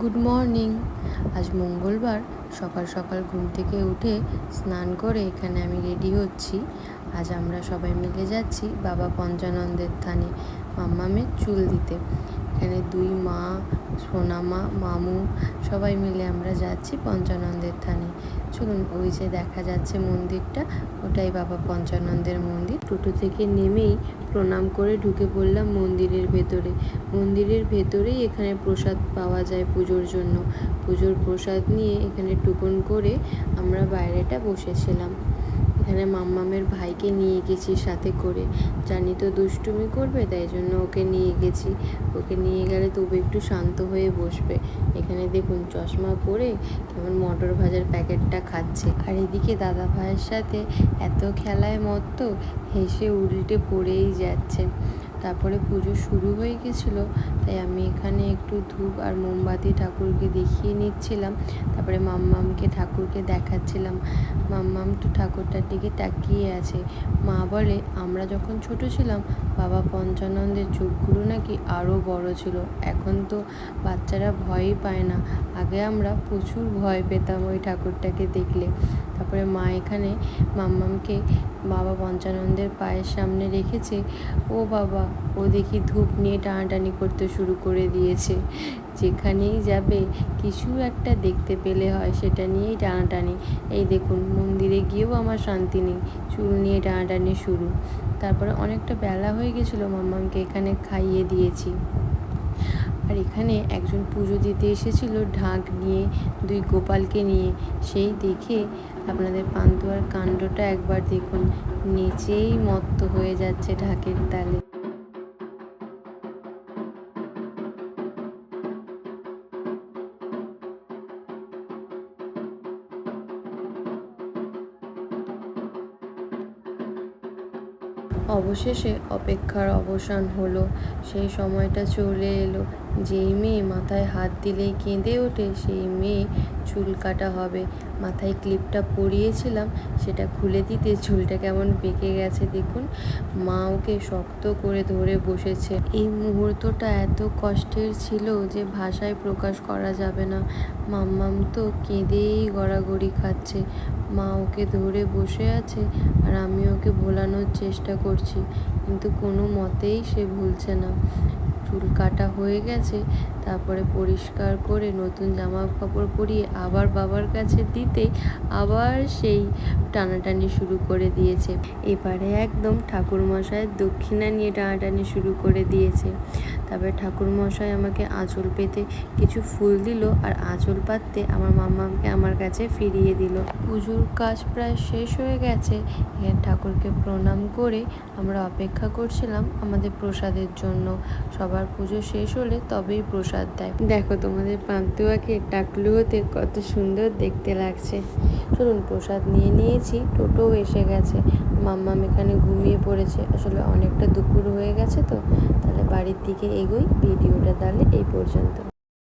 Good morning আজ মঙ্গলবার, সকাল সকাল ঘুম থেকে উঠে স্নান করে এখানে আমি রেডি হচ্ছি। আজ আমরা সবাই মিলে যাচ্ছি বাবা পঞ্চানন্দের থানে, মাম্মামের চুল দিতে। এখানে দুই মা, সোনামা, মামু, সবাই মিলে আমরা যাচ্ছি পঞ্চানন্দের থানে। চলুন ওই যে দেখা যাচ্ছে মন্দিরটা, ওটাই বাবা পঞ্চানন্দের মন্দির। টোটো থেকে নেমেই প্রণাম করে ঢুকে পড়লাম মন্দিরের ভেতরে। মন্দিরের ভেতরেই এখানে প্রসাদ পাওয়া যায় পুজোর জন্য। পুজোর প্রসাদ নিয়ে এখানে টুকন করে আমরা বাইরেটা বসেছিলাম। এখানে মাম্মামের ভাইকে নিয়ে গেছি সাথে করে। জানি তো দুষ্টুমি করবে, তাই জন্য ওকে নিয়ে গেছি। ওকে নিয়ে গেলে তবু একটু শান্ত হয়ে বসবে। এখানে দেখুন, চশমা পরে কেমন মটর ভাজার প্যাকেটটা খাচ্ছে। আর এদিকে দাদা ভাইয়ের সাথে এত খেলায় মত্ত, হেসে উল্টে পড়েই যাচ্ছে। তারপরে পুজো শুরু হয়ে গেছিল, তাই আমি এখানে একটু ধূপ আর মোমবাতি ঠাকুরকে দেখিয়ে নিচ্ছিলাম। তারপরে মাম্মামকে ঠাকুরকে দেখাচ্ছিলাম। মাম্মাম তো ঠাকুরটার দিকে তাকিয়ে আছে। মা বলে, আমরা যখন ছোট ছিলাম, বাবা পঞ্চানন্দের চোখগুলো নাকি আরও বড় ছিল। এখন তো বাচ্চারা ভয়ই পায় না। আগে আমরা প্রচুর ভয় পেতাম ওই ঠাকুরটাকে দেখলে। তারপরে মা এখানে মাম্মামকে বাবা পঞ্চানন্দের পায়ের সামনে রেখেছে, ও বাবা ও দেখি ধূপ নিয়ে টানাটানি করতে শুরু করে দিয়েছে। যেখানেই যাবে, কিছু একটা দেখতে পেলে হয়, সেটা নিয়েই টানাটানি। এই দেখুন, মন্দিরে গিয়েও আমার শান্তি নেই, চুল নিয়ে টানাটানি শুরু। তারপরে অনেকটা বেলা হয়ে গেছিল, মাম্মামকে এখানে খাইয়ে দিয়েছি। আর এখানে একজন পুজো দিতে এসেছিল, ঢাক নিয়ে, দুই গোপালকে নিয়ে। সেই দেখে আপনাদের পান্তুয়ার কাণ্ডটা একবার দেখুন, নিচেই মত্ত হয়ে যাচ্ছে ঢাকের তালে। অবশেষে অপেক্ষার অবসান হলো। সেই সময়টা চলে এলো। যেই মেয়ে মাথায় হাত দিলেই কেঁদে ওঠে সেই মেয়ে চুল কাটা হবে। মাথায় ক্লিপটা পরিয়েছিলাম, সেটা খুলে দিতে চুলটা কেমন বেঁকে গেছে দেখুন। মা ওকে শক্ত করে ধরে বসেছে। এই মুহূর্তটা এত কষ্টের ছিল যে ভাষায় প্রকাশ করা যাবে না। মাম্মাম তো কেঁদেই গড়াগড়ি খাচ্ছে। মা ওকে ধরে বসে আছে আর আমি ওকে ভোলানোর চেষ্টা করছি, কিন্তু কোনো মতেই সে ভুলছে না। চুল কাটা হয়ে গেছে, তারপরে পরিষ্কার করে নতুন জামা কাপড় পরিয়ে আবার বাবার কাছে দিতে আবার সেই টানাটানি শুরু করে দিয়েছে। এবারে একদম ঠাকুরমশাইয়ের দক্ষিণা নিয়ে টানাটানি শুরু করে দিয়েছে। তারপরে ঠাকুরমশাই আমাকে আঁচল পেতে কিছু ফুল দিল আর আঁচল পাততে আমার মামাকে আমার কাছে ফিরিয়ে দিল। পুজোর কাজ প্রায় শেষ হয়ে গেছে এখানে ঠাকুরকে প্রণাম করে আমরা অপেক্ষা করছিলাম আমাদের প্রসাদের জন্য। সবার পুজো শেষ হলে তবেই প্রসাদ দেয়। দেখো তোমাদের পান্তুয়াকে টাকলু হতে কত সুন্দর দেখতে লাগছে। চলুন প্রসাদ নিয়ে নিয়েছি, টোটোও এসে গেছে। মাম্মাম এখানে ঘুমিয়ে পড়েছে। আসলে অনেকটা দুপুর হয়ে গেছে তো, তাহলে বাড়ির দিকে এগোই, ভিডিওটা তাহলে এই পর্যন্ত।